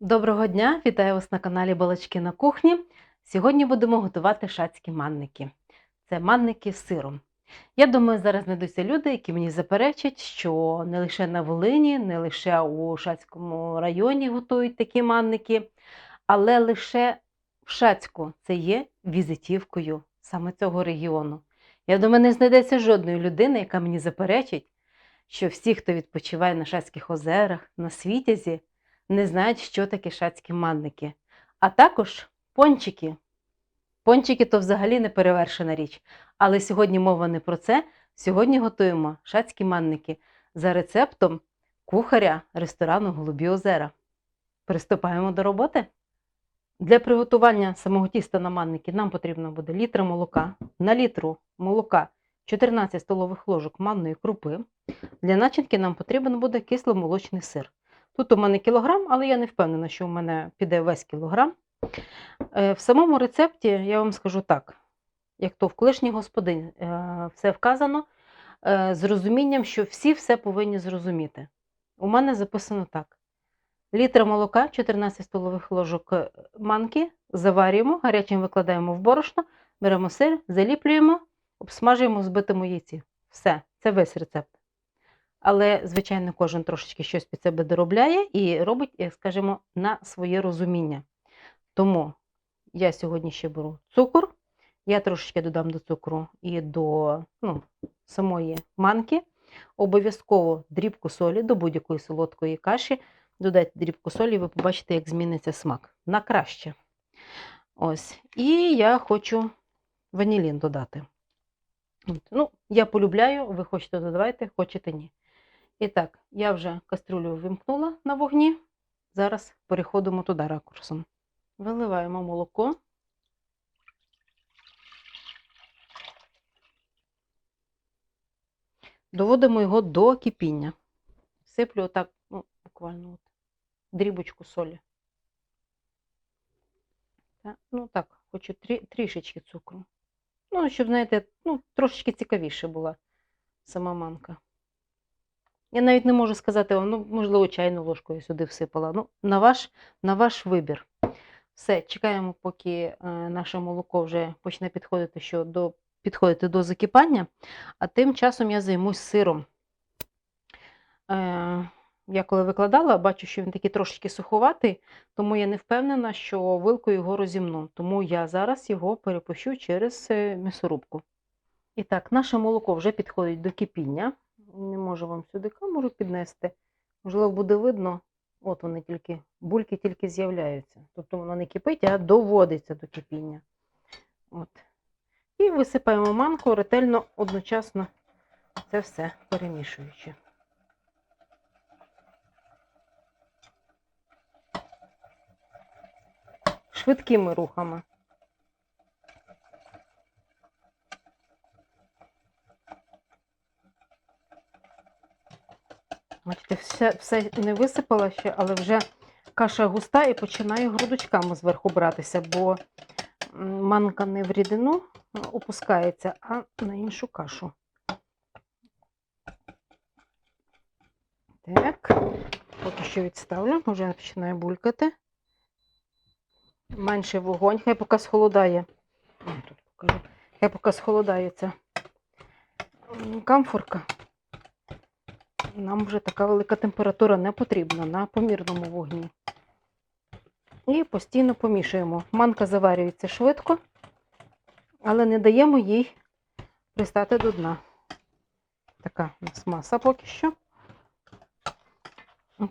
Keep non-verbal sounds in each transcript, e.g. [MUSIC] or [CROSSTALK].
Доброго дня! Вітаю вас на каналі Балачки на кухні. Сьогодні будемо готувати шацькі манники. Це манники з сиром. Я думаю, зараз знайдуться люди, які мені заперечать, що не лише на Волині, не лише у Шацькому районі готують такі манники, але лише в Шацьку це є візитівкою саме цього регіону. Я думаю, не знайдеться жодної людини, яка мені заперечить, що всі, хто відпочиває на Шацьких озерах, на Світязі, не знають, що таке шацькі манники. А також пончики. Пончики то взагалі не перевершена річ. Але сьогодні мова не про це. Сьогодні готуємо шацькі манники за рецептом кухаря ресторану Голубі озера. Приступаємо до роботи. Для приготування самого тіста на манники нам потрібно буде літр молока. На літру молока 14 столових ложок манної крупи. Для начинки нам потрібен буде кисломолочний сир. Тут у мене кілограм, але я не впевнена, що у мене піде весь кілограм. Е, В самому рецепті я вам скажу так, як то в колишній господині е, все вказано е, з розумінням, що всі все повинні зрозуміти. У мене записано так: літр молока, 14 столових ложок манки, заварюємо, гарячим викладаємо в борошно, беремо сир, заліплюємо, обсмажуємо в збитому яйці. Все, це весь рецепт. Але, звичайно, кожен трошечки щось під себе доробляє і робить, скажімо, на своє розуміння. Тому я сьогодні ще беру цукор, я трошечки додам до цукру і до ну, самої манки. Обов'язково дрібку солі до будь-якої солодкої каші. Додайте дрібку солі, і ви побачите, як зміниться смак. На краще. Ось. І я хочу ванілін додати. Ну, я полюбляю, ви хочете додавайте, хочете ні. І так, я вже кастрюлю вимкнула на вогні. Зараз переходимо туди ракурсом. Виливаємо молоко. Доводимо його до кипіння. Сиплю отак, ну, буквально от, дрібочку солі. Та, ну так, хочу трі, трішечки цукру. Ну, щоб, знаєте, ну, трошечки цікавіше була сама манка. Я навіть не можу сказати вам, ну, можливо, чайну ложку я сюди всипала. Ну, на ваш, на ваш вибір. Все, чекаємо, поки е, наше молоко вже почне підходити, що до, підходити до закипання. А тим часом я займусь сиром. Е, я коли викладала, бачу, що він такий трошечки суховатий, тому я не впевнена, що вилкою його розімну. Тому я зараз його перепущу через е, м'ясорубку. І так, наше молоко вже підходить до кипіння. Не можу вам сюди камеру піднести. Можливо, буде видно, от вони тільки, бульки тільки з'являються. Тобто воно не кипить, а доводиться до кипіння. От. І висипаємо манку ретельно одночасно це все перемішуючи. Швидкими рухами. Бачите, все, все не висипала ще, але вже каша густа і починає грудочками зверху братися, бо манка не в рідину опускається, а на іншу кашу. Так, поки що відставлю, вже починає булькати. Менший вогонь, хай поки схолодає. Тут покажу. Хай поки схолодається камфорка. Нам вже така велика температура не потрібна на помірному вогні. І постійно помішуємо. Манка заварюється швидко, але не даємо їй пристати до дна. Така у нас маса поки що.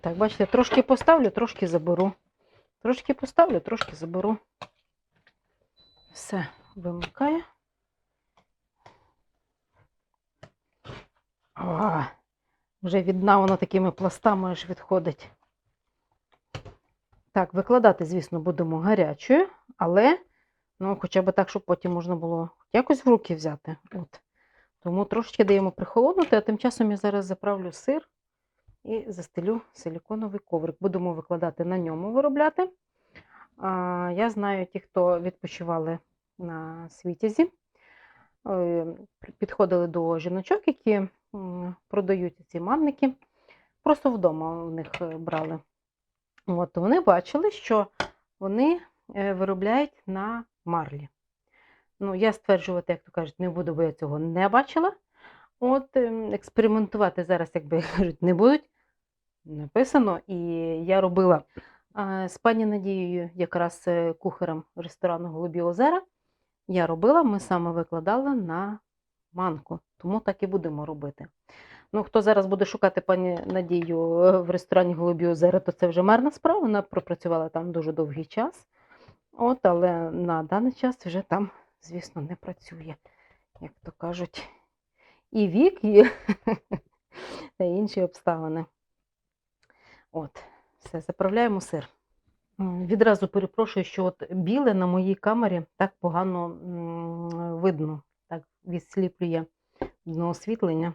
Так, бачите, трошки поставлю, трошки заберу. Трошки поставлю, трошки заберу. Все, вимикаю. О, вже від дна воно такими пластами аж відходить. Так, викладати, звісно, будемо гарячою, але ну, хоча б так, щоб потім можна було якось в руки взяти. От. Тому трошечки даємо прихолоднути, а тим часом я зараз заправлю сир і застелю силіконовий коврик. Будемо викладати на ньому виробляти. А, я знаю ті, хто відпочивали на світязі, підходили до жіночок, які продають ці манники. Просто вдома у них е, брали От, вони бачили, що вони е, виробляють на марлі. Ну, я стверджувати, як то кажуть, не буду, бо я цього не бачила. От ем, експериментувати зараз, як би кажуть, не будуть. Написано, і я робила з пані Надією, якраз е, кухарем ресторану Голубі озера. Я робила, ми саме викладали на манку, тому так і будемо робити. Ну, хто зараз буде шукати пані Надію е, в ресторані Голубі озера, то це вже марна справа. Вона пропрацювала там дуже довгий час. От, але на даний час вже там, звісно, не працює, як то кажуть, і вік, і [LAUGHS] та інші обставини. От, все, заправляємо сир. Відразу перепрошую, що от біле на моїй камері так погано видно, так відсліплює дно освітлення.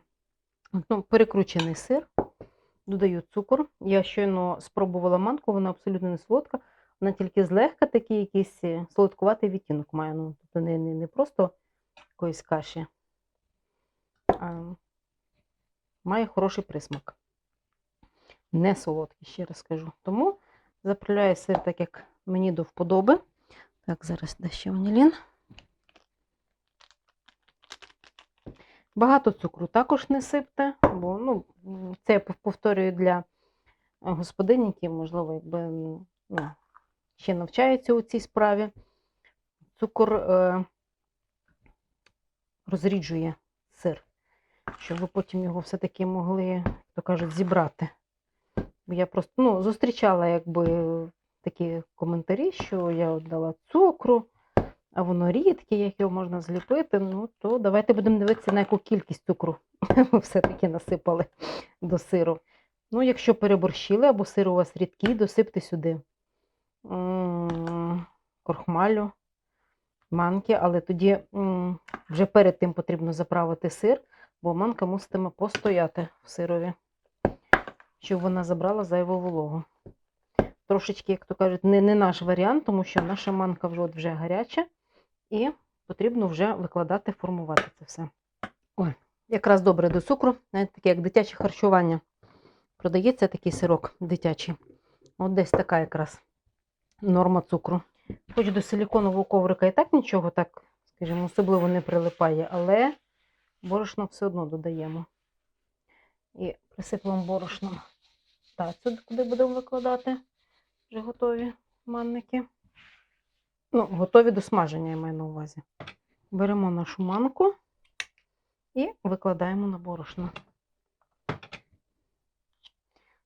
Ну, перекручений сир, додаю цукор. Я щойно спробувала манку, вона абсолютно не солодка, вона тільки злегка такий якийсь е, солодкуватий відтінок має. Ну, тобто не, не, не просто якоїсь каші, а має хороший присмак. Не солодкий, ще раз скажу. Тому заправляю сир так, як мені до вподоби. Так, зараз де ще ванілін. Багато цукру також не сипте, бо ну, це я повторюю для господинь, які, можливо, якби ну, ще навчаються у цій справі. Цукор е, розріджує сир, щоб ви потім його все-таки могли, як то кажуть, зібрати. Я просто ну, зустрічала якби такі коментарі, що я дала цукру, а воно рідке, як його можна зліпити. Ну, то давайте будемо дивитися, на яку кількість цукру [LAUGHS] ви все-таки насипали до сиру. Ну, якщо переборщили, або сир у вас рідкий, досипте сюди крохмалю, манки, але тоді вже перед тим потрібно заправити сир, бо манка муситиме постояти в сирові, щоб вона забрала зайву вологу. Трошечки, як то кажуть, не, не наш варіант, тому що наша манка вже, от вже гаряча, і потрібно вже викладати, формувати це все. Ой, якраз добре до цукру, навіть таке, як дитяче харчування. Продається такий сирок дитячий. От десь така якраз норма цукру. Хоч до силіконового коврика і так нічого так, скажімо, особливо не прилипає, але борошно все одно додаємо. І присиплемо борошном тацю, куди будемо викладати вже готові манники. Ну, готові до смаження, я маю на увазі. Беремо нашу манку і викладаємо на борошно.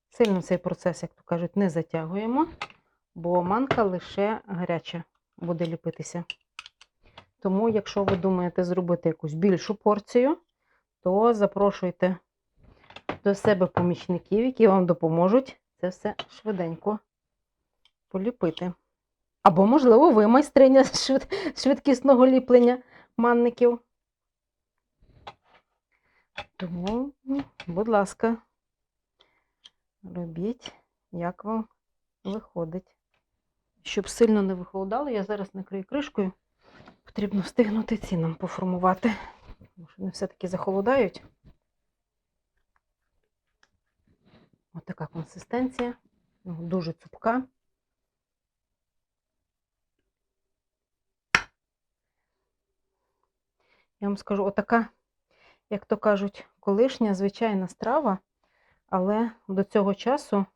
Сильно цей процес, як то кажуть, не затягуємо, бо манка лише гаряча буде ліпитися. Тому, якщо ви думаєте зробити якусь більшу порцію, то запрошуйте до себе помічників, які вам допоможуть це все швиденько поліпити. Або, можливо, ви майстриня [LAUGHS] швидкісного ліплення манників. Тому, ну, будь ласка, робіть, як вам виходить. Щоб сильно не вихолодало, я зараз накрию кришкою. Потрібно встигнути ці нам поформувати. Тому що вони все-таки захолодають. Ось така консистенція. Ну, Дуже цупка. Я вам скажу, отака, як то кажуть, колишня звичайна страва, але до цього часу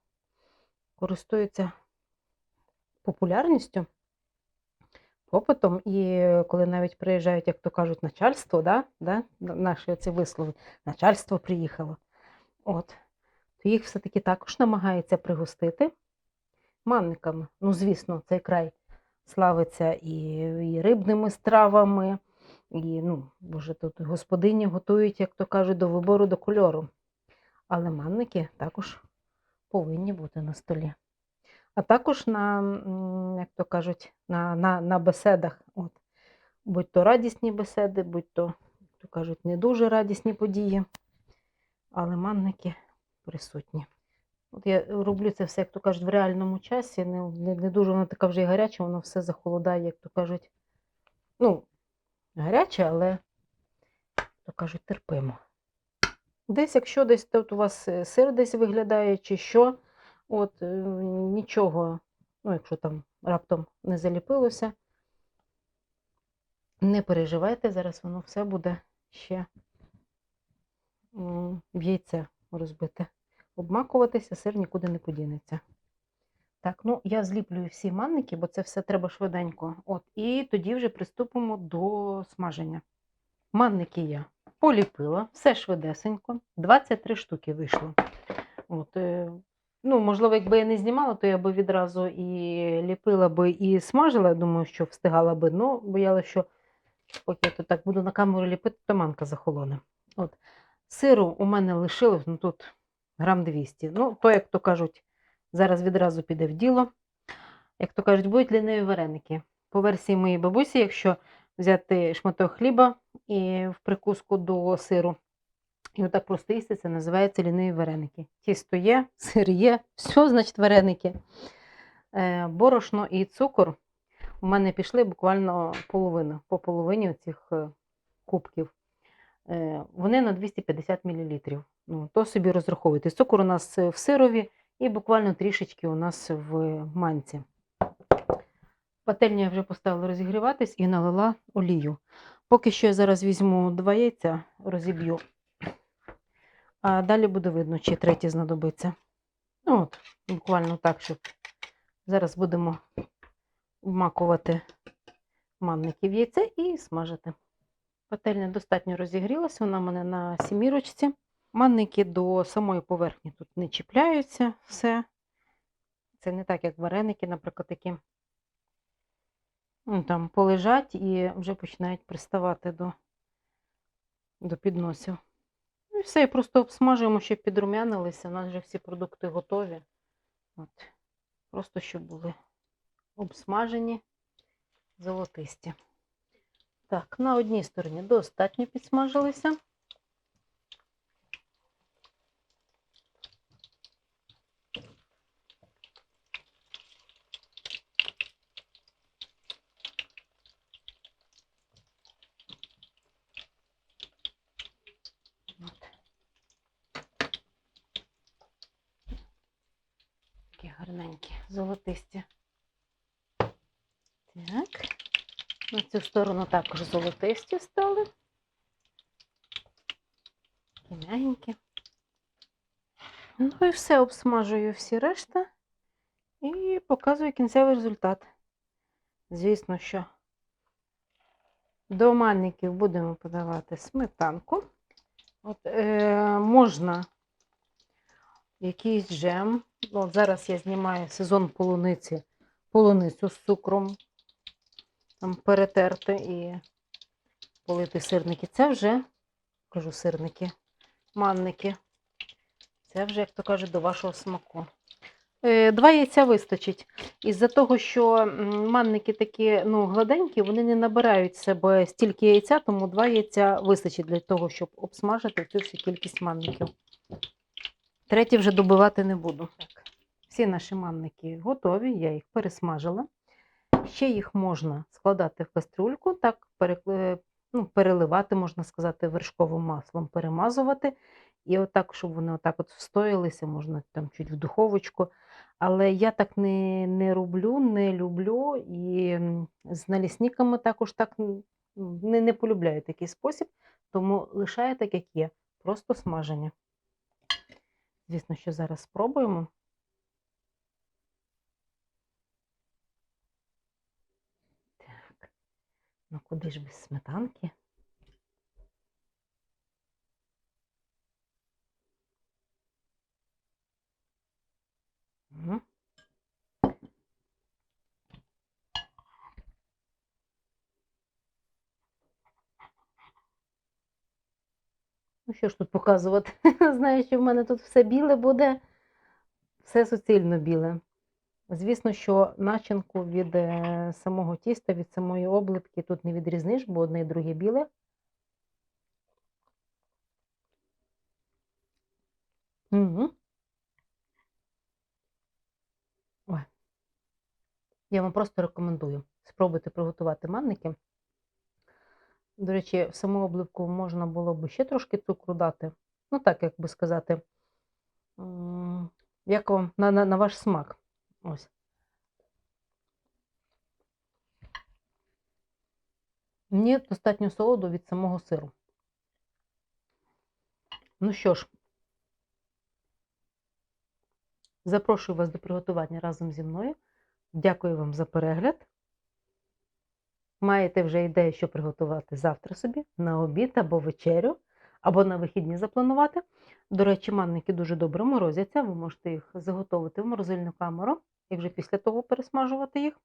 користується популярністю, попитом. І коли навіть приїжджають, як то кажуть, начальство, да? Да? наші ці вислови, начальство приїхало. От. То їх все-таки також намагаються пригостити манниками. Ну, звісно, цей край славиться і, і рибними стравами. І, ну, боже, тут господині готують, як то кажуть, до вибору до кольору. Але манники також повинні бути на столі. А також на, як то кажуть, на, на, на беседах. От. Будь то радісні беседи, будь то, як то кажуть, не дуже радісні події. Але манники присутні. От я роблю це все, як то кажуть, в реальному часі. Не, не, не дуже воно така вже й гаряча, воно все захолодає, як то кажуть. Ну, гаряче, але, як то кажуть, терпимо. Десь, якщо десь тут у вас е, сир десь виглядає, чи що, От, е, нічого, ну, якщо там раптом не заліпилося, не переживайте, зараз воно все буде ще в яйце розбите. Обмакуватися, сир нікуди не подінеться. Так, ну я зліплюю всі манники, бо це все треба швиденько. От, і тоді вже приступимо до смаження. Манники я поліпила, все швидесенько. 23 штуки вийшло. От, е, ну, можливо, якби я не знімала, то я би відразу і ліпила би і смажила. Думаю, що встигала би, але боялася, що поки я то так буду на камеру ліпити, то манка захолоне. От. Сиру у мене лишилось ну, тут грам 200. Ну, то, як то кажуть, зараз відразу піде в діло. Як то кажуть, будуть ліниві вареники. По версії моєї бабусі, якщо взяти шматок хліба і в прикуску до сиру, і отак просто їсти, це називається ліниві вареники. Тісто є, сир є, все, значить, вареники. Е, борошно і цукор у мене пішли буквально половина, по половині цих кубків. Е, вони на 250 мл. Ну, то собі розраховуйте. Цукор у нас в сирові і буквально трішечки у нас в манці. Пательню я вже поставила розігріватись і налила олію. Поки що я зараз візьму два яйця, розіб'ю, а далі буде видно, чи третє знадобиться. Ну, от, буквально так, щоб зараз будемо вмакувати манники в яйце і смажити. Пательня достатньо розігрілася, вона в мене на сімірочці. Манники до самої поверхні тут не чіпляються все. Це не так, як вареники, наприклад, такі ну, там полежать і вже починають приставати до, до підносів. Ну і все, і просто обсмажуємо, щоб підрумянилися. У нас вже всі продукти готові. От. Просто щоб були обсмажені, золотисті. Так, на одній стороні достатньо підсмажилися. Такі гарненькі, золотисті. Так. На цю сторону також золотисті стали. Такі м'ягенькі. Ну і все, обсмажую всі решта і показую кінцевий результат. Звісно, що до манників будемо подавати сметанку. От, е, Можна якийсь джем. От зараз я знімаю сезон полуниці, полуницю з цукром там перетерти і полити сирники. Це вже, кажу сирники, манники. Це вже, як то кажуть, до вашого смаку. Е, Два яйця вистачить. Із-за того, що манники такі ну, гладенькі, вони не набирають себе стільки яйця, тому два яйця вистачить для того, щоб обсмажити цю всю кількість манників. Третє вже добивати не буду. Всі наші манники готові, я їх пересмажила. Ще їх можна складати в кастрюльку, так ну, переливати, можна сказати, вершковим маслом, перемазувати. І отак, щоб вони отак от встоялися, можна там чуть в духовочку. Але я так не, не роблю, не люблю. І з налісниками також так не, не полюбляю такий спосіб, тому лишаю так, як є, просто смаження. Звісно, що зараз спробуємо. Ну куди ж без сметанки? Ну, що ж тут показувати? [LAUGHS] Знаю, що в мене тут все біле буде, все суцільно біле. Звісно, що начинку від е, самого тіста, від самої обливки тут не відрізниш, бо одне і друге біле. Угу. Ой. Я вам просто рекомендую. Спробуйте приготувати манники. До речі, в саму обливку можна було б ще трошки цукру дати. Ну, так, як би сказати, Як вам на, на, на ваш смак? Ось. Мені достатньо солоду від самого сиру. Ну що ж, запрошую вас до приготування разом зі мною. Дякую вам за перегляд. Маєте вже ідею, що приготувати завтра собі на обід або вечерю, або на вихідні запланувати. До речі, манники дуже добре морозяться. Ви можете їх заготовити в морозильну камеру і вже після того пересмажувати їх.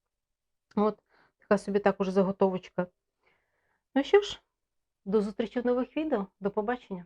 От, така собі також заготовочка. Ну що ж, до зустрічі в нових відео. До побачення!